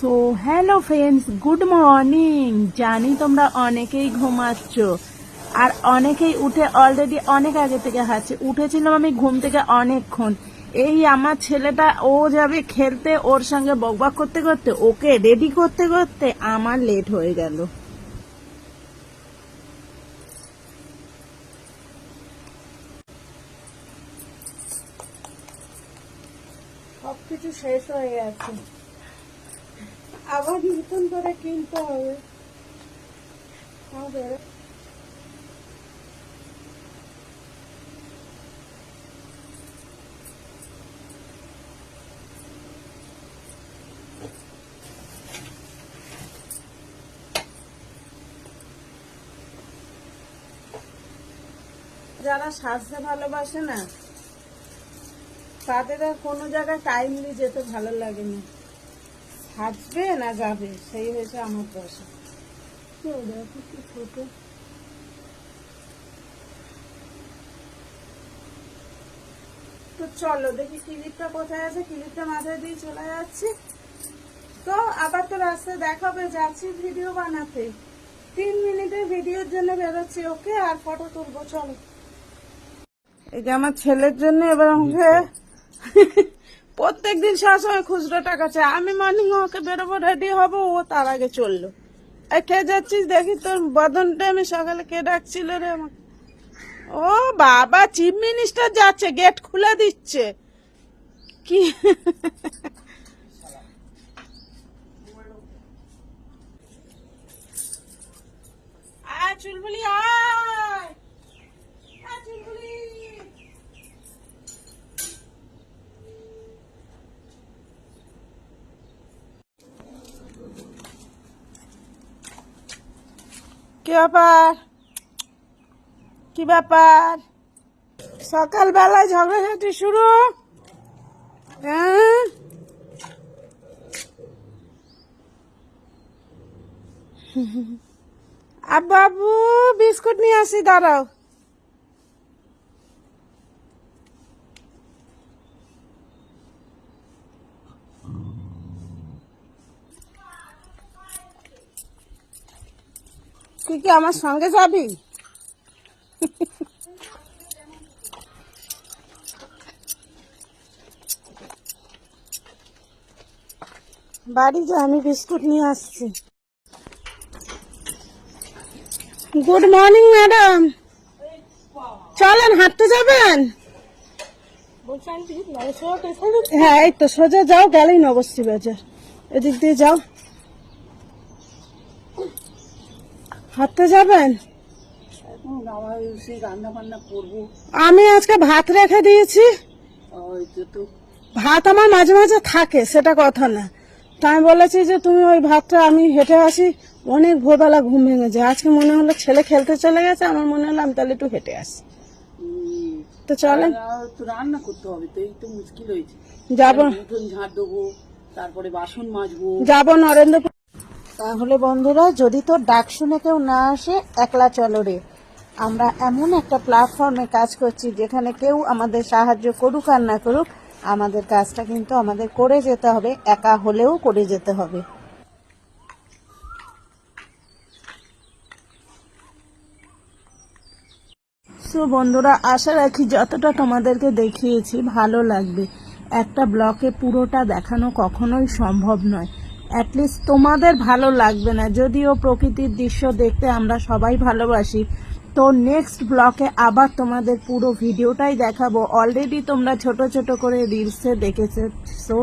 So hello friends good morning জানি তোমরা অনেকেই ঘুমাচ্ছ। আর অনেকেই উঠে অলরেডি অনেক আগে থেকে হাঁটছে। উঠেছিলাম আমি ঘুম থেকে অনেকক্ষণ। এই আমার ছেলেটা, ও যাবে খেলতে, ওর সঙ্গে বকবক করতে করতে, ওকে রেডি করতে করতে আমার লেট হয়ে গেল। সবকিছু শেষ হয়ে গেছে। আবার নতুন করে কিনতে হবে। যারা সাজতে ভালোবাসে না, তাদের আর কোনো জায়গায় টাইমলি যেতে ভালো লাগে না। সাজবে না যাবে? সেই হয়েছে আমার দশা কেউ দেখো কি ছোট তো চলো দেখি ক্লিপটা কোথায় আছে? ক্লিপটা মাথায় দিয়ে চলে যাচ্ছি। তো আবার তো রাস্তায় দেখাবে যাচ্ছি ভিডিও বানাতে। তিন মিনিটের ভিডিওর জন্য বেরোচ্ছি ওকে? আর ফটো তুলবো চলো। এই যে আমার ছেলের জন্য এবার আমাকে প্রত্যেক দিন সবসময় খুচরো টাকা চাই আমি মর্নিং ওকে বেরোবো রেডি হব, ও তার আগে চলল। কে যাচ্ছিস দেখি তোর বদনটা আমি সকালে কে ডাকছিল রে আমাকে? ও বাবা, চিফ মিনিস্টার যাচ্ছে, গেট খুলে দিচ্ছে। কি? চুলবুলি আয় আয় চুলবুলি কি ব্যাপার? কি ব্যাপার? সকালবেলায় ঝগড়াঝাটি শুরু? হ্যাঁ? আর বিস্কুট নিয়ে আসি দাঁড়াও। তুই কি আমার সঙ্গে যাবি? বাড়ি যা আমি বিস্কুট নিয়ে আসছি। গুড মর্নিং ম্যাডাম চলেন হাঁটতে যাবেন? হ্যাঁ এই তো সোজা যাও গেলেই নবশ্রী বাজার। এদিক দিয়ে যাও। হাঁটতে যাবেন? আমি আজকে ভাত রেখে দিয়েছি। ভাত আমার মাঝে মাঝে থাকে সেটা কথা না। তা আমি বলেছি যে তুমি ওই ভাতটা আমি হেঁটে আসি অনেক ভোরবেলা ঘুম ভেঙে যায়। আজকে মনে হলো ছেলে খেলতে চলে গেছে আমার মনে হলো আমি তাহলে একটু হেঁটে আসি। তো চলেন। রান্না করতে হবে তো এই তো মুশকিল হয়েছে যাব ঝাড় দেবো তারপরে বাসন মাজবো। যাব নরেন্দ্রপুর তাহলে বন্ধুরা, যদি তোর ডাক শুনে কেউ না আসে, একলা চলো রে। আমরা এমন একটা প্ল্যাটফর্মে কাজ করছি যেখানে কেউ আমাদের সাহায্য করুক আর না করুক, আমাদের কাজটা কিন্তু আমাদের করে যেতে হবে, একা হলেও করে যেতে হবে। সো বন্ধুরা, আশা রাখি যতটা তোমাদেরকে দেখিয়েছি, ভালো লাগবে। একটা ব্লকে পুরোটা দেখানো কখনোই সম্ভব নয়। অ্যাটলিস্ট তোমাদের ভালো লাগবে না। যদিও প্রকৃতির দৃশ্য দেখতে আমরা সবাই ভালোবাসি, তো নেক্সট ব্লকে আবার তোমাদের পুরো ভিডিওটাই দেখাবো। অলরেডি তোমরা ছোট ছোট করে রিলসে দেখেছ সো